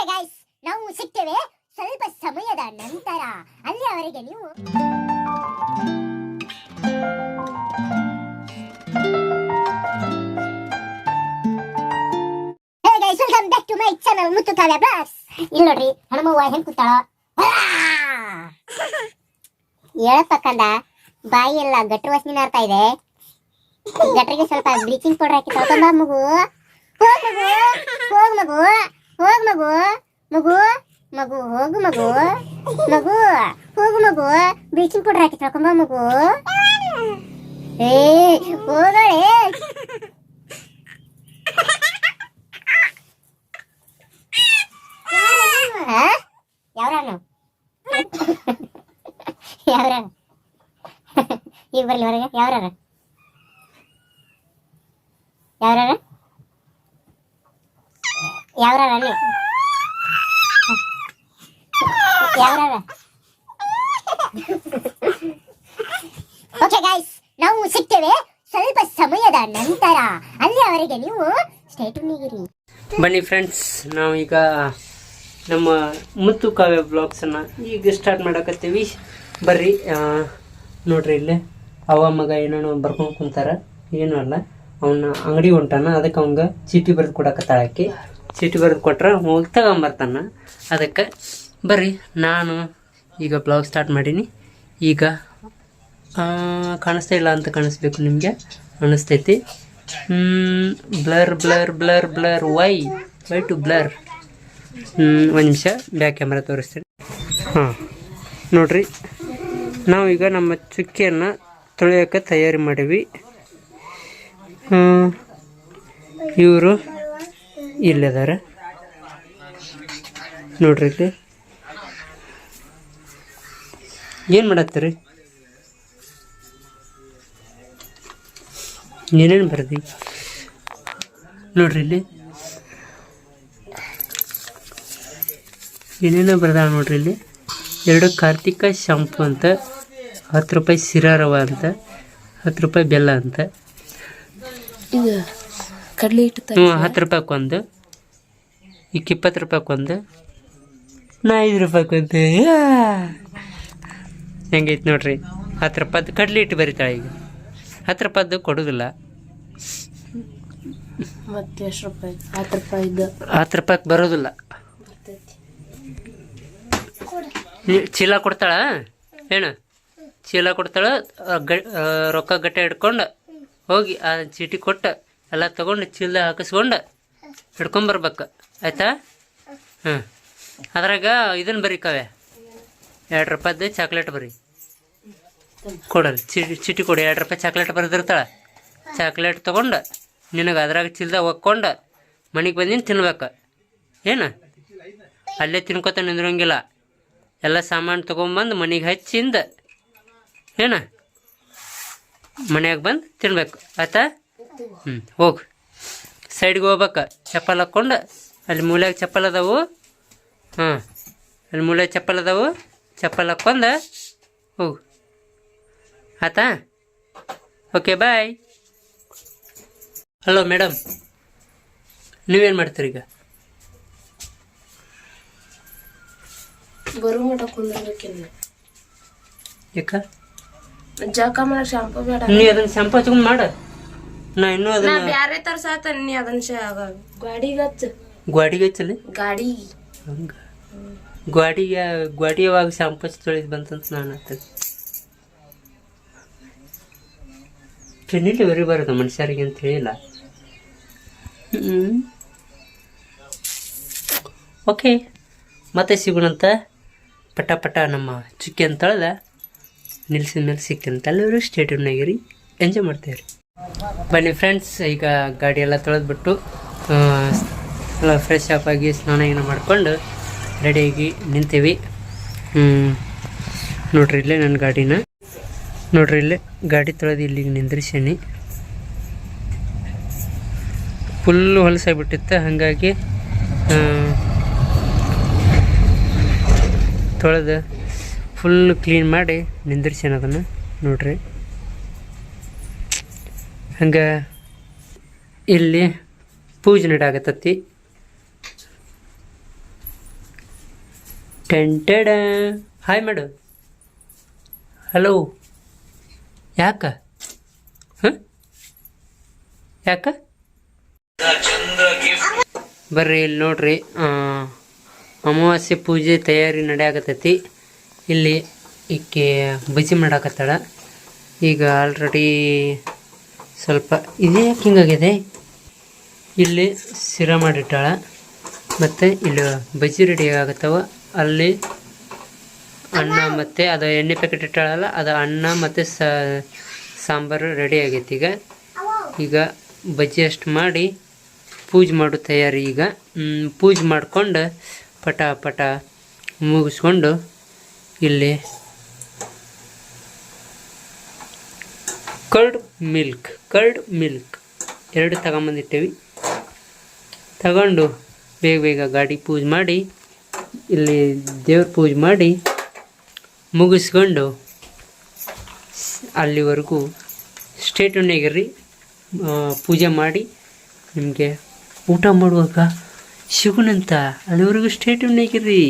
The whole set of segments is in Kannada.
ಓಕೆ ಗೈಸ್ ನಾವು ಸಿಗ್ತೇವೆ ಸ್ವಲ್ಪ ಸಮಯದ ನಂತರ ಅಲ್ಲಿಯವರೆಗೆ ನೀವು hey guys welcome back to my channel Muthu Kavya vlogs ಇಲ್ಲಿ ನೋಡ್ರಿ ಹನುಮವ್ವ ಹೆಂಗ್ ಕೂತಾಳ? ಹೇಳಪ್ಪಕ್ಕಂದ ಬಾಯಿ ಎಲ್ಲ ಗಟ್ರು ವಾಸನೆ ನಾರ್ತಾ ಇದೆ? ಗಟ್ರಿಗೆ ಸ್ವಲ್ಪ ಬ್ಲೀಚಿಂಗ್ ಪೌಡರ್ ಹಾಕಿ ತೊಳ್ಕೊಂಬ ಮಗು. ಹೋಗ್ ಮಗು ಹೋಗ್ ಮಗು. ಹೋಗ್ ಮಗು. ಮಗು ಮಗು, ಹೋಗು ಮಗು. ಮಗು, ಹೋಗು ಮಗು. ಬ್ಲೀಚಿಂಗ್ ಪೌಡರ್ ಹಾಕಿ ತೊಳ್ಕೊಂಬ ಮಗು. ಏ, ಹೋಗಳೆ. ಯಾವ್ರಾನು? ಯಾವ್ರ ಈಗ ಬರ್ಲಿ ಹೊರಗೆ. ಯಾವ್ರಾರ? ಯಾವ್ರ ಯಾವ್ರ ಅಲ್ಲಿ? ಓಕೆ ಗೈಸ್ ನಾವು ಸಿಗ್ತೇವೆ ಸ್ವಲ್ಪ ಸಮಯದ ನಂತರ. ಅಲ್ಲಿಯವರೆಗೆ ನೀವು ಬನ್ನಿ ಫ್ರೆಂಡ್ಸ್ ನಾವು ಈಗ ನಮ್ಮ ಮುತ್ತು ಕಾವ್ಯ ಬ್ಲಾಗ್ಸನ್ನು ಈಗ ಸ್ಟಾರ್ಟ್ ಮಾಡಕತ್ತೀವಿ. ಬರ್ರಿ ನೋಡ್ರಿ ಇಲ್ಲಿ. ಅವ ಮಗ ಏನೇನೋ ಬರ್ಕೊಂಡು ಕುಂತಾರ. ಏನೂ ಅಲ್ಲ. ಅವನ ಅಂಗಡಿ ಹೊಂಟಾನ, ಅದಕ್ಕೆ ಅವಂಗ ಚೀಟಿ ಬರೆದು ಕೊಡಕತ್ತಾಳಕ್ಕೆ ಚೀಟಿ ಬರೆದು ಕೊಟ್ರೆ ಹೋಗಿ ತಗೊಂಬರ್ತಾನ. ಅದಕ್ಕೆ, ಬರ್ರಿ, ನಾನು ಈಗ ಬ್ಲೌಸ್ ಸ್ಟಾರ್ಟ್ ಮಾಡೀನಿ. ಈಗ ಕಾಣಿಸ್ತಾ ಇಲ್ಲ ಅಂತ ಕಾಣಿಸ್ಬೇಕು ನಿಮಗೆ? ಅನ್ನಿಸ್ತೈತಿ blur blur blur blur why why to blur ಒಂದು ನಿಮಿಷ ಬ್ಯಾಕ್ ಕ್ಯಾಮ್ರಾ ತೋರಿಸ್ತೀನಿ. ಹಾಂ, ನೋಡ್ರಿ. ನಾವೀಗ ನಮ್ಮ ಚುಕ್ಕಿಯನ್ನು ತೊಳೆಯೋಕ್ಕೆ ತಯಾರಿ ಮಾಡೀವಿ. ಇವರು ಇಲ್ಲದಾರ ನೋಡ್ರಿ ಇಲ್ಲಿ. ಏನು ಮಾಡತ್ತೀರಿ? ಏನೇನು ಬರ್ದಿ? ನೋಡ್ರಿ ಇಲ್ಲಿ. ಏನೇನೋ ಬರ್ದಾಳ ನೋಡ್ರಿ ಇಲ್ಲಿ. ಎರಡು ಕಾರ್ತಿಕ ಶಾಂಪು ಅಂತ, ಹತ್ತು ರೂಪಾಯಿ ಸಿರಾರವ ಅಂತ, ಹತ್ತು ರೂಪಾಯಿ ಬೆಲ್ಲ ಅಂತ. ಇದು ಕಡಲೆ ಹಿಟ್ಟು ಹ್ಞೂ ಹತ್ತು ರೂಪಾಯಿಗೆ ಒಂದು ಈಗ ಇಪ್ಪತ್ತು ರೂಪಾಯಿಗೆ ಒಂದು ನಾ ಐದು ರೂಪಾಯಿಗೆ ಒಂದು. ಹೆಂಗೈತೆ ನೋಡ್ರಿ. ಹತ್ತು ರೂಪಾಯ್ದು ಕಡ್ಲಿ ಹಿಟ್ಟು ಬರೀತಾಳೆ ಈಗ. ಹತ್ತು ರೂಪಾಯ್ದು ಕೊಡೋದಿಲ್ಲ. ಮತ್ತೆ ಎಷ್ಟು ರೂಪಾಯಿ? ಹತ್ತು ರೂಪಾಯಿದ್ದು ಹತ್ತು ರೂಪಾಯಿಗೆ ಬರೋದಿಲ್ಲ. ಚೀಲ ಕೊಡ್ತಾಳ? ಏನು? ಚೀಲ ಕೊಡ್ತಾಳ ಗ- ರೊಕ್ಕ ಗಟ್ಟೆ ಹಿಡ್ಕೊಂಡು ಹೋಗಿ ಆ ಚೀಟಿ ಕೊಟ್ಟು ಎಲ್ಲ ತಗೊಂಡು ಚೀಲ ಹಾಕಿಸ್ಕೊಂಡು ಹಿಡ್ಕೊಂಬರ್ಬೇಕು. ಆಯ್ತಾ? ಹ್ಞೂ ಅದ್ರಾಗ ಇದನ್ನು ಬರೀ ಕವೆ. ಎರಡು ರೂಪಾಯ್ದು ಚಾಕ್ಲೇಟ್ ಬರೀ. ಕೊಡಲ್ಲ ಚೀಟಿ ಚೀಟಿ ಕೊಡಿ. ಎರಡು ರೂಪಾಯಿ ಚಾಕ್ಲೇಟ್ ಬರೆದಿರ್ತಾಳೆ. ಚಾಕ್ಲೇಟ್ ತೊಗೊಂಡು ನಿನಗೆ ಅದ್ರಾಗ ಚೀಲ್ದಾಗ ಒಕ್ಕೊಂಡು ಮನೆಗೆ ಬಂದಿನ ತಿನ್ಬೇಕು. ಏನು? ಅಲ್ಲೇ ತಿನ್ಕೋತ ನಿಂದ್ರಂಗಿಲ್ಲ. ಎಲ್ಲ ಸಾಮಾನು ತೊಗೊಂಬಂದು ಮನೆಗೆ ಹಚ್ಚಿಂದ ಏನು? ಮನೆಯಾಗ ಬಂದು ತಿನ್ಬೇಕು. ಆಯ್ತಾ? ಹ್ಞೂ ಹೋಗಿ. ಸೈಡ್ಗೆ ಹೋಗ್ಬೇಕು. ಚಪ್ಪಲ್ ಹಾಕ್ಕೊಂಡು ಅಲ್ಲಿ ಮೂಲ್ಯಾಗ ಚಪ್ಪಲ್ ಅದಾವು. ಹಾಂ ಅಲ್ಲಿ ಮೂಲ್ಯಾಗ ಚಪ್ಪಲ್ ಅದಾವು. ಚಪ್ಪಲ್ ಹಾಕ್ಕೊಂಡು ಹೋಗು. ಆತಾ ಓಕೆ ಬಾಯ್ ಹಲೋ ಮೇಡಮ್ ನೀವೇನು ಮಾಡ್ತೀರಿ ಈಗ? ಬರೋ ಮಟ ಕುಂದಿರ್ಬೇಕಿಲ್ಲ ಯಾಕ? ಜಳಕ ಮಾಡಕ್ ಶಾಂಪು ಬೇಡ ನೀ ಅದನ್ನ ಶಾಂಪು ಹಚ್ಕೊಂಡು ಮಾಡು. ನಾ ಇನ್ನೂ ನಾ ಅದನ್ನ ಬ್ಯಾರೆ ತರ್ಸಾತ ನೀ ಅದನ್ನ ಶಾ- ಗಾಡಿಗೆ ಹಚ್ಚ ಗ್ವಾಡಿಗೆ ಹಚ್ಚಲಿ ಗಾಡಿ. ಹಂಗ. ಗ್ವಾಡಿಗೆ ಗ್ವಾಡಿ ಯಾವಾಗ ಶಾಂಪು ತೊಳಿದ್ ಬಂತಂತ ನಾನು ಅತ್ತ ಕೆನ್ನಿಲಿ ಬರಿಬಾರದು ಮನುಷ್ಯರಿಗೆ ಅಂತ ಹೇಳಿಲ್ಲ. ಓಕೆ. ಮತ್ತೆ ಸಿಗೋಣಂತ ಪಟ ಪಟ ನಮ್ಮ ಚುಕ್ಕಿ ಅಂತ ತೊಳೆದ ನಿಲ್ಸಿದ ಮೇಲೆ ಸಿಕ್ಕಂತ ಸ್ಟೇಟ್ ಆಗಿರಿ. ಎಂಜಾಯ್ ಮಾಡ್ತೇವ್ರಿ ಬನ್ನಿ ಫ್ರೆಂಡ್ಸ್ ಈಗ ಗಾಡಿ ಎಲ್ಲ ತೊಳೆದ್ಬಿಟ್ಟು ಎಲ್ಲ ಫ್ರೆಶ್ ಅಪ್ ಆಗಿ ಸ್ನಾನ ಗೀನ ಮಾಡಿಕೊಂಡು ರೆಡಿಯಾಗಿ ನಿಂತೀವಿ. ನೋಡ್ರಿ ಇಲ್ಲೇ ನನ್ನ ಗಾಡಿನ. ನೋಡ್ರಿ ಇಲ್ಲೇ ಗಾಡಿ ತೊಳೆದು ಇಲ್ಲಿಗೆ ನಿಂದ್ರಿಸೀನಿ. ಫುಲ್ ಹೊಲಸಾಗಿಬಿಟ್ಟಿತ್ತು ಹಾಗಾಗಿ ತೊಳೆದು ಫುಲ್ ಕ್ಲೀನ್ ಮಾಡಿ ನಿಂದ್ರಿಸೇನ ಅದನ್ನು. ನೋಡ್ರಿ. ಹಂಗೆ ಇಲ್ಲಿ ಪೂಜೆ ನಡಾಗತ್ತತಿ ಟೆಂಟೆಡ ಹಾಯ್ ಮಾಡು. ಹಲೋ ಯಾಕ? ಯಾಕ? ಬರ್ರಿ ಇಲ್ಲಿ ನೋಡ್ರಿ ಅಮಾವಾಸ್ಯೆ ಪೂಜೆ ತಯಾರಿ ನಡೆಯಾಗತ್ತೈತಿ ಇಲ್ಲಿ ಈಕೆ ಬಜಿ ಮಾಡಾಕತ್ತಾಳ. ಈಗ ಆಲ್ರೆಡಿ ಸ್ವಲ್ಪ ಇದೇ ಹಿಂಗಾಗಿದೆ. ಇಲ್ಲಿ ಸಿರ ಮಾಡಿಟ್ಟಾಳ. ಮತ್ತು ಇಲ್ಲಿ ಬಜ್ಜಿ ರೆಡಿ ಆಗತ್ತವ. ಅಲ್ಲಿ ಅನ್ನ ಮತ್ತು ಅದು ಎಣ್ಣೆ ಪ್ಯಾಕೆಟ್ ಇಟ್ಟಾಳಲ್ಲ, ಅದು ಅನ್ನ ಮತ್ತು ಸಾಂಬಾರು ರೆಡಿ ಆಗೈತಿ ಈಗ. ಈಗ ಬಜ್ಜಿ ಅಷ್ಟು ಮಾಡಿ ಪೂಜೆ ಮಾಡೋ ತಯಾರಿ ಈಗ. ಪೂಜೆ ಮಾಡ್ಕೊಂಡು ಪಟ ಪಟ ಮುಗಿಸ್ಕೊಂಡು ಇಲ್ಲಿ ಕರ್ಡ್ ಮಿಲ್ಕ್ ಕರ್ಡ್ ಮಿಲ್ಕ್. ಎರಡು ತಗೊಂಬಂದಿಟ್ಟೇವಿ. ತಗೊಂಡು ಬೇಗ ಬೇಗ ಗಾಡಿ ಪೂಜೆ ಮಾಡಿ, ಇಲ್ಲಿ ದೇವ್ರ ಪೂಜೆ ಮಾಡಿ ಮುಗಿಸ್ಕೊಂಡು ಅಲ್ಲಿವರೆಗೂ ಸ್ಟೇಟನ್ಯಾಗಿರ್ರಿ ಪೂಜೆ ಮಾಡಿ ನಿಮಗೆ ಊಟ ಮಾಡುವಾಗ ಸಿಗುಣಂತ ಅಲ್ಲಿವರೆಗೂ ಸ್ಟೇಟನ್ಯಾಗಿರ್ರಿ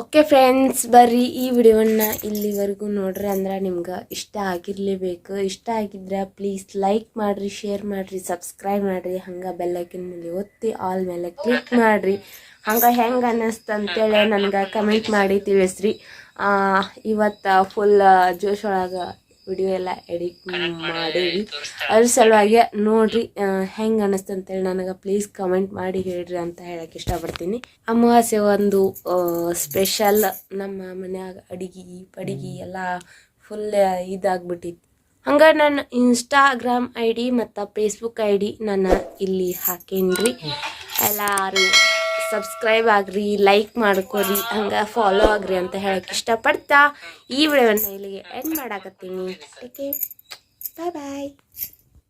ಓಕೆ ಫ್ರೆಂಡ್ಸ್ ಬರ್ರಿ ಈ ವಿಡಿಯೋನ ಇಲ್ಲಿವರೆಗೂ ನೋಡ್ರಿ ಅಂದ್ರೆ ನಿಮ್ಗೆ ಇಷ್ಟ ಆಗಿರಲೇಬೇಕು. ಇಷ್ಟ ಆಗಿದ್ರೆ ಪ್ಲೀಸ್ ಲೈಕ್ ಮಾಡಿರಿ ಶೇರ್ ಮಾಡಿರಿ ಸಬ್ಸ್ಕ್ರೈಬ್ ಮಾಡಿರಿ. ಹಂಗೆ ಬೆಲ್ಲೈಕಿನ ಮೇಲೆ ಒತ್ತಿ ಆಲ್ ಮೇಲೆ ಕ್ಲಿಕ್ ಮಾಡಿರಿ. ಹಂಗೆ ಹೆಂಗೆ ಅನ್ನಿಸ್ತು ಅಂತೇಳಿ ನನಗೆ ಕಮೆಂಟ್ ಮಾಡಿ ತಿಳಿಸ್ರಿ. ಇವತ್ತು ಫುಲ್ ಜೋಶ್ ಒಳಗೆ ವಿಡಿಯೋ ಎಲ್ಲ ಎಡಿಟ್ ಮಾಡೀವಿ ಅದ್ರ ಸಲುವಾಗಿ ನೋಡ್ರಿ ಹೆಂಗೆ ಅನ್ನಿಸ್ತು ಅಂತೇಳಿ ನನಗೆ ಪ್ಲೀಸ್ ಕಮೆಂಟ್ ಮಾಡಿ ಹೇಳ್ರಿ ಅಂತ ಹೇಳಕ್ಕೆ ಇಷ್ಟಪಡ್ತೀನಿ. ಅಮಾವಾಸ್ಯೆ ಒಂದು ಸ್ಪೆಷಲ್ ನಮ್ಮ ಮನ್ಯಾಗ ಅಡಿಗೆ ಪಡಿಗೆ ಎಲ್ಲ ಫುಲ್ ಇದಾಗ್ಬಿಟ್ಟಿತ್ತು. ಹಂಗೆ ನನ್ನ ಇನ್ಸ್ಟಾಗ್ರಾಮ್ ಐ ಡಿ ಮತ್ತು ಫೇಸ್ಬುಕ್ ಐ ಡಿ ನಾನು ಇಲ್ಲಿ ಹಾಕೇನ್ರಿ. ಎಲ್ಲರೂ ಸಬ್ಸ್ಕ್ರೈಬ್ ಆಗ್ರಿ ಲೈಕ್ ಮಾಡ್ಕೊರಿ, ಹಂಗೆ ಫಾಲೋ ಆಗ್ರಿ ಅಂತ ಹೇಳಕ್ ಇಷ್ಟಪಡ್ತಾ ಈ ವಿಡಿಯೋನ ಇಲ್ಲಿಗೆ ಎಂಡ್ ಮಾಡಾಕತ್ತೀನಿ. ಓಕೆ ಬಾಯ್ ಬಾಯ್